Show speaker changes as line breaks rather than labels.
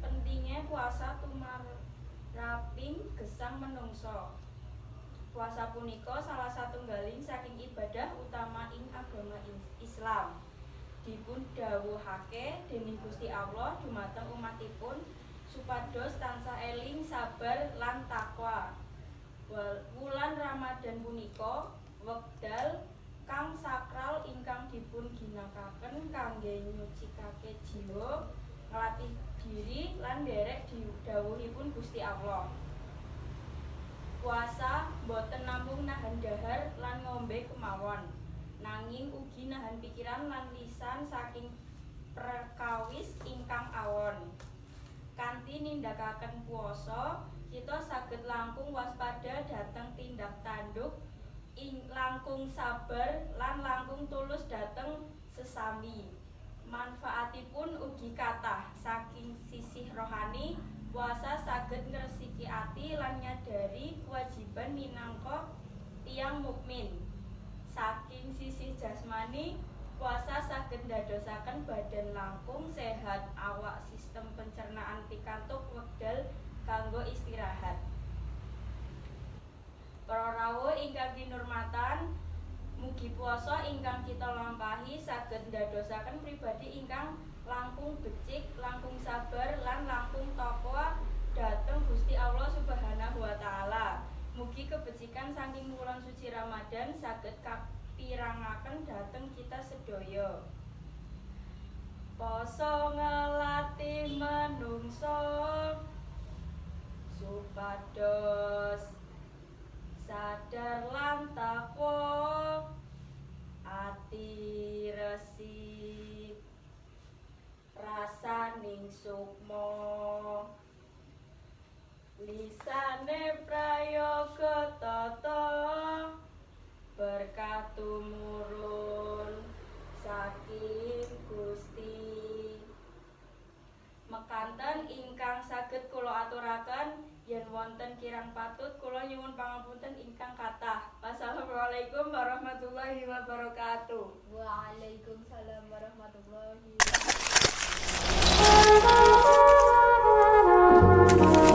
pentingnya puasa tumraping gesang menungso Puasa punika salah satunggaling saking ibadah utama ing agama is- Islam. Dipun dawuhake dening Gusti Allah dumateng umatipun supados tansah eling sabar lan takwa. Wulan Ramadan punika wekdal kang sakral ingkang dipun ginakaken kangge nyucikake diri lan derek didhawuhipun Gusti Allah. Puasa boten namung nahan dahar lan ngombe kemawon nanging ugi nahan pikiran lan lisan saking perkawis ingkang awon kanthi nindakaken puasa kita saged langkung waspada dhateng tindak tanduk ing langkung sabar lan langkung tulus dhateng sesami manfaatipun ugi kathah. Saking sisih rohani puasa saged ngresiki ati lan nyadari kewajiban minangka tiang mukmin. Saking sisi jasmani puasa saged ndadosaken badan langkung sehat awak sistem pencernaan pikantuk wekdal kanggo istirahat. Para rawuh ingkang kinurmatan mugi puasa ingkang kita lampahi saged ndadosaken pribadi ingkang langkung becik, langkung sabar lan langkung takwa dhateng Gusti Allah Subhanahu wa taala. Mugi kebecikan saking wulan suci Ramadan saged kapirangaken dhateng kita sedaya. Poso ngelatih menungso supados sadar lan takwa ati resik rasaning sukma. Lisane prayoga tata berkah tumurun saking Gusti. Mekanten ingkang saged kula aturaken yen wonten kirang patut kula nyuwun pangapunten ingkang kathah. Wassalamualaikum warahmatullahi wabarakatuh.
Waalaikumsalam warahmatullahi wabarakatuh.